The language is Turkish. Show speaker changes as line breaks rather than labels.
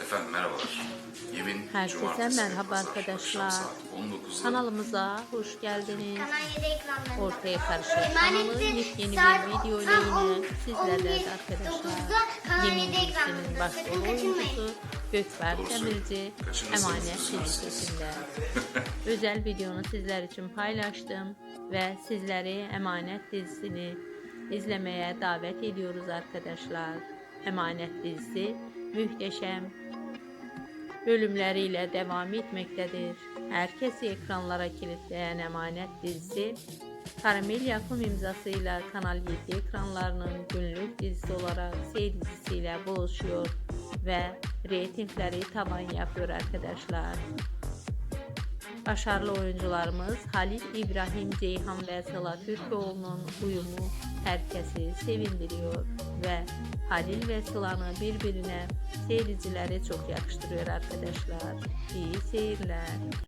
Efendim merhabalar. Yemin
Herkese
Cumartesi
merhaba
Pazar
arkadaşlar.
akşam saat 19'da
Kanalımıza hoş geldiniz.
Kanal 7 ekranlarında.
Ortaya Karışık kanalı yepyeni bir video ile yine
11.09'da
arkadaşlar. Yemin
7
dizisinin başrol oyuncusu Gökberk
Doğru
Demirci.
Kaçırırsanız
Emanet
üzülürsünüz.
dizisinde. Özel videonu sizler için paylaştım ve sizleri Emanet dizisini izlemeye davet ediyoruz arkadaşlar. Emanet dizisi muhteşem bölümleriyle devam etmektedir. Herkesi ekranlara kilitleyen Emanet dizisi, Karamel Yapım imzasıyla Kanal 7 ekranlarının günlük dizisi olarak seyircisiyle buluşuyor ve reytingleri tavan yapıyor arkadaşlar. Başarılı oyuncularımız Halil İbrahim Ceyhan ve Sıla Türkoğlu'nun uyumu herkesi sevindiriyor ve Halil ve Sıla'nı birbirine seyircileri çok yakıştırıyor arkadaşlar. İyi seyirler.